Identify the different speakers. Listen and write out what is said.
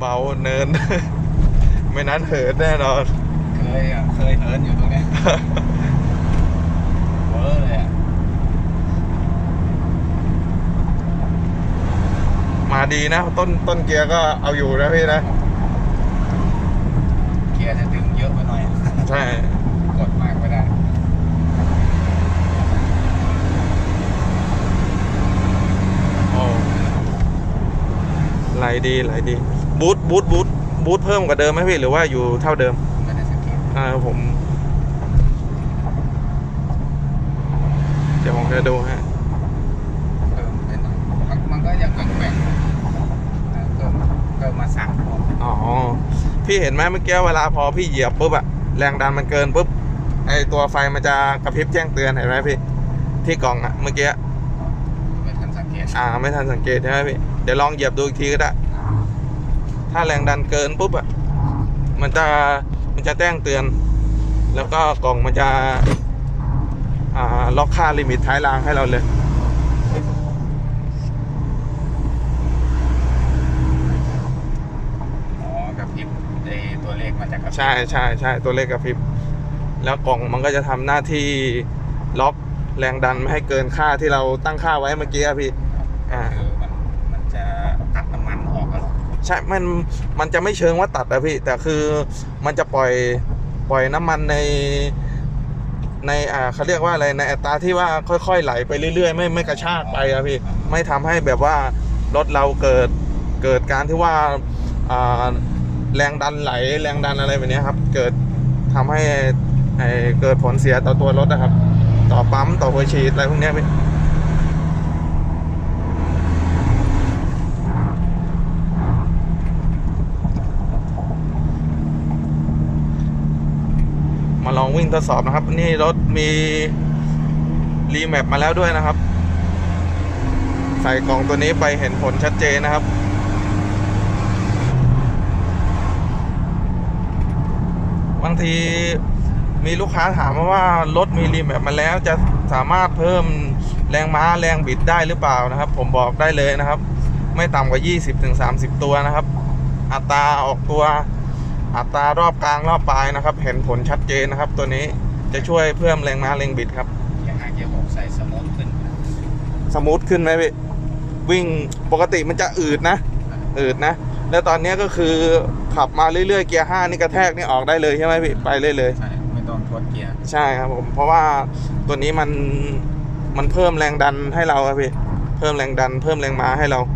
Speaker 1: เบาเนิน ไม่นั้นเหินแน่นอน
Speaker 2: เคยอะ เคยเหินอยู่ตรงเนี้ยเวอร์เลยอะ
Speaker 1: มาดีนะ ต้นต้นเกียร์ก็เอาอยู่นะพี่นะ
Speaker 2: เกียร์จะดึงเยอะไปหน่อย
Speaker 1: ใช่
Speaker 2: กดมากไม่ได้
Speaker 1: โอ้ไห ลดีไหลดีบูทบูทบูทบูทเพิ่มกว่าเดิมไหมพี่หรือว่าอยู่เท่าเดิม
Speaker 2: ไม่ได้สังเกต
Speaker 1: อ่าผม เดี๋ยวผมจะดูฮะ
Speaker 2: เพิ่มไปหน่อยมันมันก็ยังแกว่งๆอ่าเพิ่มเพิ่มมาสามพอ
Speaker 1: อ๋อพี่เห็นไหมเมื่อกี้เวลาพอพี่เหยียบปุ๊บอะแรงดันมันเกินปุ๊บไอตัวไฟมันจะกระพริบแจ้งเตือนเห็นไหมพี่ ที่กล่องอะเมื่อกี้
Speaker 2: ไม่ทันสังเกต
Speaker 1: อ่าไม่ทันสังเกตใช่ไหมพี่เดี๋ยวลองเหยียบดูอีกทีก็ได้ ถ้าแรงดันเกินปุ๊บอะมันจะมันจะแจ้งเตือน แล้วก็กล่องมันจะอ่าล็อกค่าลิมิตท้ายรางให้เราเลย
Speaker 2: อ๋อกระพริบไอตัวเลขมาจากกระพริบ
Speaker 1: ใช่ใช่ใช่ตัวเลขกระพริบ แล้วกล่องมันก็จะทำหน้าที่ล็อกแรงดันไม่ให้เกินค่าที่เราตั้งค่าไว้เมื่อกี้อะพี่ อ่า
Speaker 2: คือมันมันจะตัดน้ำมันออกกันหรอ
Speaker 1: ใช่ มัน มันจะไม่เชิงว่าตัดอะพี่ แต่คือมันจะปล่อย ปล่อยน้ำมันใน ใน อ่าเขาเรียกว่าอะไร ในอัตราที่ว่าค่อยๆ ไหลไปเรื่อยๆ ไม่ไม่กระชากไปอะพี่ ไม่ทำให้แบบว่ารถเราเกิด เกิดการที่ว่า อ่า แรงดันไหล แรงดันอะไรแบบเนี้ยครับ เกิดทำให้ไอ้เกิดผลเสียต่อตัวรถนะครับ ต่อปั๊ม ต่อหัวฉีดอะไรพวกเนี้ยพี่ มาลองวิ่งทดสอบนะครับ นี่รถมีรีแมปมาแล้วด้วยนะครับ ใส่กล่องตัวนี้ไปเห็นผลชัดเจนนะครับบางทีมีลูกค้าถามมาว่ารถมีรีแมปมาแล้วจะสามารถเพิ่มแรงม้าแรงบิดได้หรือเปล่านะครับ ผมบอกได้เลยนะครับ ไม่ต่ำกว่า 20-30 ตัวนะครับ อัตราออกตัว อัตรารอบกลางรอบปลายนะครับ เห็นผลชัดเจนนะครับ ตัวนี้จะช่วยเพิ่มแรงม้าแรงบิดครับ
Speaker 2: เกียร์ห้าเกียร์หกใส่สมูทขึ้น
Speaker 1: สมูทขึ้นไหมพี่วิ่งปกติมันจะอืดนะอืดนะ แล้วตอนนี้ก็คือขับมาเรื่อยๆเกียร์ห้านี่กระแทกนี่ออกได้เลยใช่ไหมพี่ไปเลยเลย
Speaker 2: ใช่ไม่ต้องทดเกียร์
Speaker 1: ใช่ครับผมเพราะว่าตัวนี้มันมันเพิ่มแรงดันให้เราครับพี่เพิ่มแรงดัน เพิ่มแรงม้าให้เรา
Speaker 2: อ